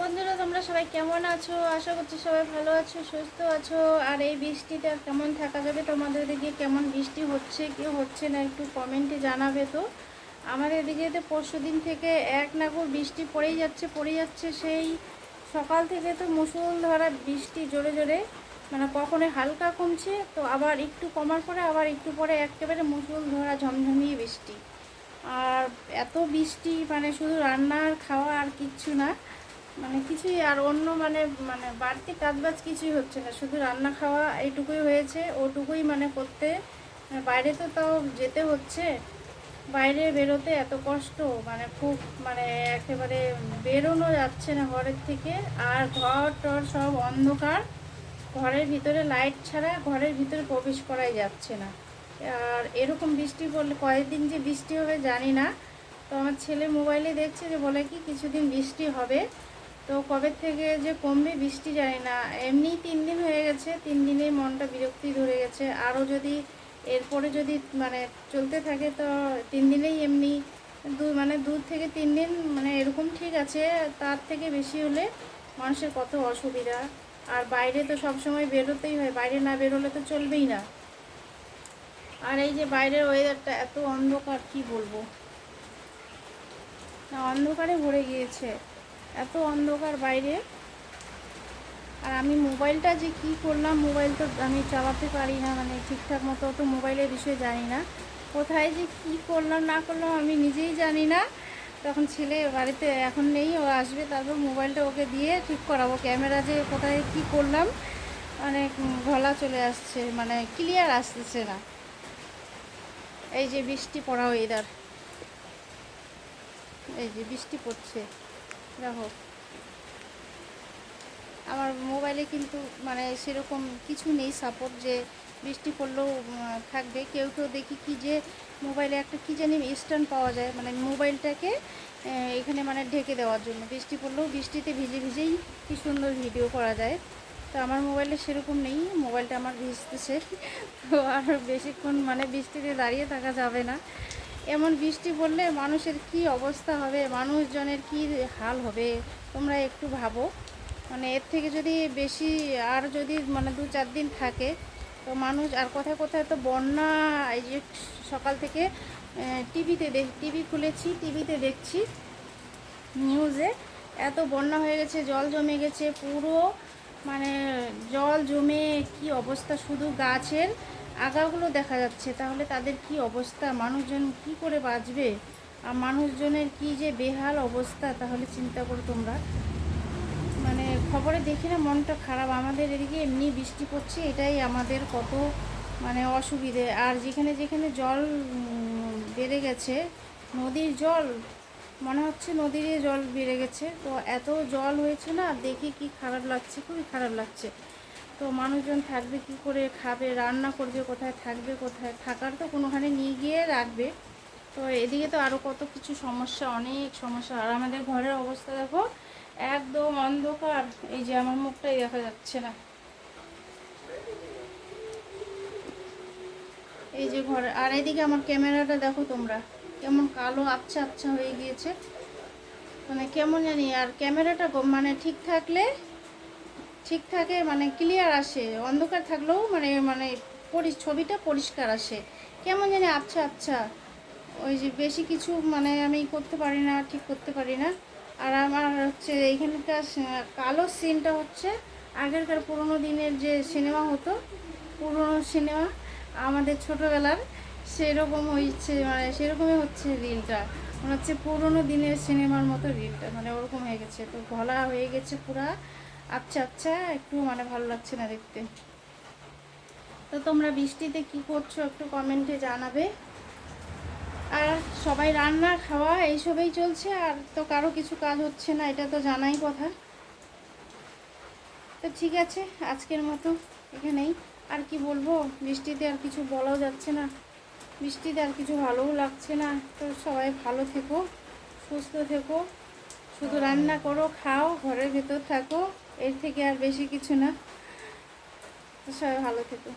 বন্ধুরা, তোমরা সবাই কেমন আছো? আশা করছি সবাই ভালো আছো, সুস্থ আছো। আর এই বৃষ্টিতে আর কেমন থাকা যাবে? তোমাদের দিকে কেমন বৃষ্টি হচ্ছে, কি হচ্ছে না একটু কমেন্টে জানাবে তো। আমাদের দিকে তো পরশু দিন থেকে এক নাগর বৃষ্টি পড়েই যাচ্ছে পড়েই যাচ্ছে। সেই সকাল থেকে তো মুসুল ধরা বৃষ্টি জোরে জোরে মানে কখনো হালকা কমছে। তো আবার একটু কমার পরে আবার একটু পরে একেবারে মুসুল ধরা ঝমঝমিয়ে বৃষ্টি। আর এত বৃষ্টি মানে শুধু রান্না আর খাওয়া আর কিচ্ছু না। মানে কিছুই আর অন্য মানে মানে বাড়তি কাজবাজ কিছুই হচ্ছে না। শুধু রান্না খাওয়া এইটুকুই হয়েছে, ওটুকুই মানে করতে। বাইরে তো তাও যেতে হচ্ছে। বাইরে বেরোতে এত কষ্ট মানে খুব মানে একেবারে বেরোনো যাচ্ছে না ঘরের থেকে। আর ঘর টর সব অন্ধকার। ঘরের ভিতরে লাইট ছাড়া ঘরের ভিতরে প্রবেশ করাই যাচ্ছে না। আর এরকম বৃষ্টি পড়লে, কয়েকদিন যে বৃষ্টি হবে জানি না। তো আমার ছেলে মোবাইলে দেখছে যে বলে কি কিছুদিন বৃষ্টি হবে। তো কবে থেকে যে কমবে বৃষ্টি জানি না। এমনি তিন দিন হয়ে গেছে, তিন দিনেই মনটা বিরক্তি ধরে গেছে। আরও যদি এরপরে যদি মানে চলতে থাকে তো তিন দিনেই এমনি দু মানে দু থেকে তিন দিন মানে এরকম ঠিক আছে, তার থেকে বেশি হলে মানুষের কত অসুবিধা। আর বাইরে তো সবসময় বেরোতেই হয়, বাইরে না বেরোলে তো চলবেই না। আর এই যে বাইরের ওয়েদারটা এত অন্ধকার, কি বলব? না, অন্ধকারে ভরে গিয়েছে। এত অন্ধকার বাইরে। আর আমি মোবাইলটা যে কি করলাম, মোবাইল তো আমি চালাতে পারি না মানে ঠিকঠাক মতো তো মোবাইলের বিষয়ে জানি না। কোথায় যে কি করলাম, না করলাম আমি নিজেই জানি না। তখন ছেলে বাড়িতে এখন নেই, ও আসবে, তারপর মোবাইলটা ওকে দিয়ে ঠিক করাবো। ক্যামেরা যে কোথায় কি করলাম মানে গলা চলে আসছে মানে ক্লিয়ার আসতেছে না। এই যে বৃষ্টি পড়া ওয়েদার এই যে বৃষ্টি পড়ছে। দেখো আমার মোবাইলে কিন্তু মানে সেরকম কিছু নেই সাপোর্ট যে বৃষ্টি পড়লেও থাকবে। কেউ কেউ দেখি কি যে মোবাইলে একটা কি জানি স্ট্যান্ড পাওয়া যায়। মানে মোবাইলটাকে এখানে মানে ঢেকে দেওয়ার জন্য। বৃষ্টি পড়লেও বৃষ্টিতে ভিজে ভিজেই কি সুন্দর ভিডিও করা যায়। তো আমার মোবাইলে সেরকম নেই। মোবাইলটা আমার ভিজতেছে। তো আর বেশিক্ষণ মানে বৃষ্টিতে দাঁড়িয়ে থাকা যাবে না। এমন বৃষ্টি পড়লে মানুষের কি অবস্থা হবে? মানুষজনের কি হাল হবে? তোমরা একটু ভাবো। মানে এর থেকে যদি বেশি আর যদি মানে দু চার দিন থাকে, তো মানুষ আর কোথায় কোথায় তো বন্যা, এই যে সকাল থেকে টিভিতে দেখ, টিভি খুলেছি, টিভিতে দেখছি নিউজে। এত বন্যা হয়ে গেছে, জল জমে গেছে, পুরো মানে জল জমে কি অবস্থা? শুধু গাছের আগাগুলো দেখা যাচ্ছে, তাহলে তাদের কি অবস্থা? মানুষজন কি করে বাঁচবে? আর মানুষজনের কি যে বেহাল অবস্থা, তাহলে চিন্তা করো তোমরা। মানে খবরে দেখি না, মনটা খারাপ। আমাদের এদিকে এমনি বৃষ্টি পড়ছে, এটাই আমাদের কত মানে অসুবিধে। আর যেখানে যেখানে জল বেড়ে গেছে, নদীর জল, মনে হচ্ছে নদীর জল বেড়ে গেছে। তো এত জল হয়েছে না, দেখে কি খারাপ লাগছে, খুবই খারাপ লাগছে। তো মানুষজন থাকবে কি করে, খাবে, রান্না করবে কোথায়, থাকবে কোথায়, থাকার তো কোনোখানে নিয়ে গিয়ে রাখবে। তো এদিকে তো আরও কত কিছু সমস্যা, অনেক সমস্যা। আর আমাদের ঘরের অবস্থা দেখো, একদম অন্ধকার। এই যে আমার মুখটাই দেখা যাচ্ছে না। এই যে ঘরে, আর এদিকে আমার ক্যামেরাটা দেখো তোমরা, কেমন কালো আচ্ছা আচ্ছা হয়ে গিয়েছে। মানে কেমন জানি, আর ক্যামেরাটা মানে ঠিক থাকলে ঠিক থাকে মানে ক্লিয়ার আসে। অন্ধকার থাকলেও মানে মানে ছবিটা পরিষ্কার আসে। কেমন জানি আচ্ছা আচ্ছা। ওই যে বেশি কিছু মানে আমি করতে পারি না, ঠিক করতে পারি না। আর আমার হচ্ছে এইখানকার কালো সিনটা হচ্ছে আগেরকার পুরোনো দিনের যে সিনেমা হতো, পুরোনো সিনেমা আমাদের ছোটোবেলার, সেরকম হয়েছে মানে সেরকমই হচ্ছে রিলটা মনে হচ্ছে পুরোনো দিনের সিনেমার মতো রিলটা মানে ওরকম হয়ে গেছে। তো গলা হয়ে গেছে পুরা। আচ্ছা আচ্ছা একটু মানে ভালো লাগছে না দেখতে। তো তোমরা বৃষ্টিতে কি করছ একটু কমেন্টে জানাবে। আর সবাই রান্না, খাওয়া এইসবেই চলছে, আর তো কারও কিছু কাজ হচ্ছে না, এটা তো জানাই কথা। তো ঠিক আছে, আজকের মতো এখানেই। আর কি বলব, বৃষ্টিতে আর কিছু বলাও যাচ্ছে না। বৃষ্টিতে আর কিছু ভালোও লাগছে না। তো সবাই ভালো থেকো, সুস্থ থেকো। শুধু রান্না করো, খাও, ঘরের ভেতর থাকো। এর থেকে আর বেশি কিছু না। সবাই ভালো থেকো।